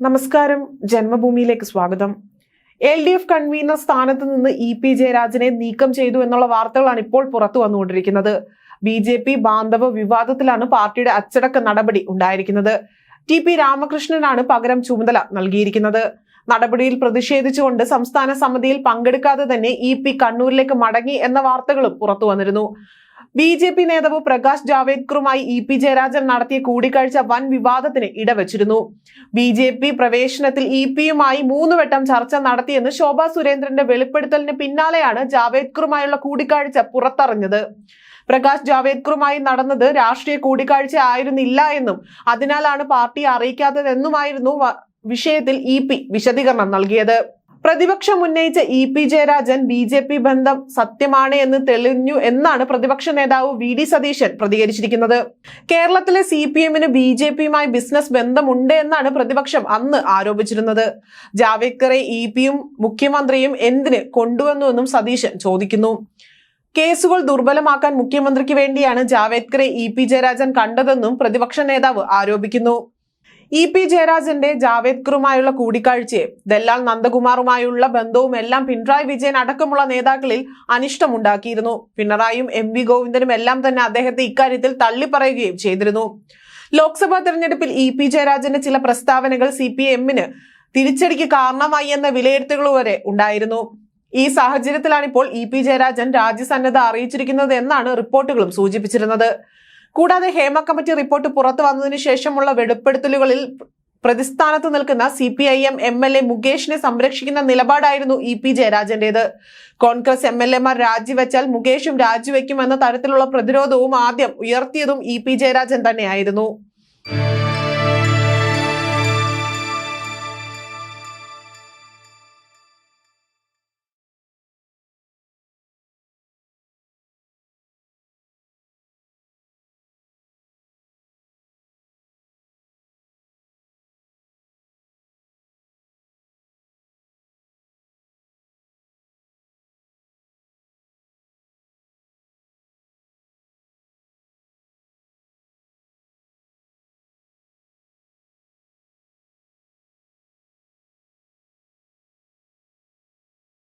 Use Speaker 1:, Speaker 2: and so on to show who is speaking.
Speaker 1: നമസ്കാരം. ജന്മഭൂമിയിലേക്ക് സ്വാഗതം. L D F convener സ്ഥാനത്ത് നിന്ന് ഇ പി ജയരാജനെ നീക്കം ചെയ്തു എന്നുള്ള വാർത്തകളാണ് ഇപ്പോൾ പുറത്തു വന്നുകൊണ്ടിരിക്കുന്നത്. ബി ജെ പി ബാന്ധവ വിവാദത്തിലാണ് പാർട്ടിയുടെ അച്ചടക്ക നടപടി ഉണ്ടായിരിക്കുന്നത്. ടി പി രാമകൃഷ്ണനാണ് പകരം ചുമതല നൽകിയിരിക്കുന്നത്. നടപടിയിൽ പ്രതിഷേധിച്ചുകൊണ്ട് സംസ്ഥാന സമിതിയിൽ പങ്കെടുക്കാതെ തന്നെ ഇ പി കണ്ണൂരിലേക്ക് മടങ്ങി എന്ന വാർത്തകളും പുറത്തു വന്നിരുന്നു. ബി ജെ പി നേതാവ് പ്രകാശ് ജാവേദ്കറുമായി ഇ പി ജയരാജൻ നടത്തിയ കൂടിക്കാഴ്ച വൻ വിവാദത്തിന് ഇടവച്ചിരുന്നു. ബി ജെ പി പ്രവേശനത്തിൽ ഇ പിയുമായി മൂന്ന് വട്ടം ചർച്ച നടത്തിയെന്ന് ശോഭാ സുരേന്ദ്രന്റെ വെളിപ്പെടുത്തലിന് പിന്നാലെയാണ് ജാവേദ്കറുമായുള്ള കൂടിക്കാഴ്ച പുറത്തറിഞ്ഞത്. പ്രകാശ് ജാവേദ്കറുമായി നടന്നത് രാഷ്ട്രീയ കൂടിക്കാഴ്ച ആയിരുന്നില്ല എന്നും അതിനാലാണ് പാർട്ടി അറിയിക്കാത്തതെന്നുമായിരുന്നു വിഷയത്തിൽ ഇ പി വിശദീകരണം നൽകിയത്. പ്രതിപക്ഷം ഉന്നയിച്ച E P Jayarajan B J P ബന്ധം സത്യമാണ് എന്ന് തെളിഞ്ഞു എന്നാണ് പ്രതിപക്ഷ നേതാവ് വി ഡി സതീശൻ പ്രതികരിച്ചിരിക്കുന്നത്. കേരളത്തിലെ സി പി എമ്മിന് ബി ജെ പിയുമായി ബിസിനസ് ബന്ധമുണ്ട് എന്നാണ് പ്രതിപക്ഷം അന്ന് ആരോപിച്ചിരുന്നത്. ജാവേദ്കറെ ഇ പിയും മുഖ്യമന്ത്രിയും എന്തിന് കൊണ്ടുവന്നുവെന്നും സതീശൻ ചോദിക്കുന്നു. കേസുകൾ ദുർബലമാക്കാൻ മുഖ്യമന്ത്രിക്ക് വേണ്ടിയാണ് ജാവേദ്കറെ ഇ പി ജയരാജൻ കണ്ടതെന്നും പ്രതിപക്ഷ നേതാവ് ആരോപിക്കുന്നു. ഇ പി ജയരാജന്റെ ജാവേദ്കറുമായുള്ള കൂടിക്കാഴ്ചയെ ദല്ലാൽ നന്ദകുമാറുമായുള്ള ബന്ധവും എല്ലാം പിണറായി വിജയൻ അടക്കമുള്ള നേതാക്കളിൽ അനിഷ്ടമുണ്ടാക്കിയിരുന്നു. പിണറായിയും എം വി ഗോവിന്ദനും എല്ലാം തന്നെ അദ്ദേഹത്തെ ഇക്കാര്യത്തിൽ തള്ളിപ്പറയുകയും ചെയ്തിരുന്നു. ലോക്സഭാ തെരഞ്ഞെടുപ്പിൽ ഇ പി ജയരാജന്റെ ചില പ്രസ്താവനകൾ സി പി എമ്മിന് തിരിച്ചടിക്ക് കാരണമായി എന്ന വിലയിരുത്തലുകൾ വരെ ഉണ്ടായിരുന്നു. ഈ സാഹചര്യത്തിലാണ് ഇപ്പോൾ ഇ പി ജയരാജൻ രാജ്യസന്നദ്ധ അറിയിച്ചിരിക്കുന്നത് എന്നാണ് റിപ്പോർട്ടുകളും സൂചിപ്പിച്ചിരുന്നത്. കൂടാതെ ഹേമ കമ്മിറ്റി റിപ്പോർട്ട് പുറത്തു വന്നതിന് ശേഷമുള്ള വെളിപ്പെടുത്തലുകളിൽ പ്രതിസ്ഥാനത്ത് നിൽക്കുന്ന C P I M M L A മുകേഷിനെ സംരക്ഷിക്കുന്ന നിലപാടായിരുന്നു ഇ പി ജയരാജന്റേത്. കോൺഗ്രസ് എം എൽ എമാർ രാജിവെച്ചാൽ മുകേഷും രാജിവെക്കുമെന്ന തരത്തിലുള്ള പ്രതിരോധവും ആദ്യം ഉയർത്തിയതും ഇ പി ജയരാജൻ തന്നെയായിരുന്നു.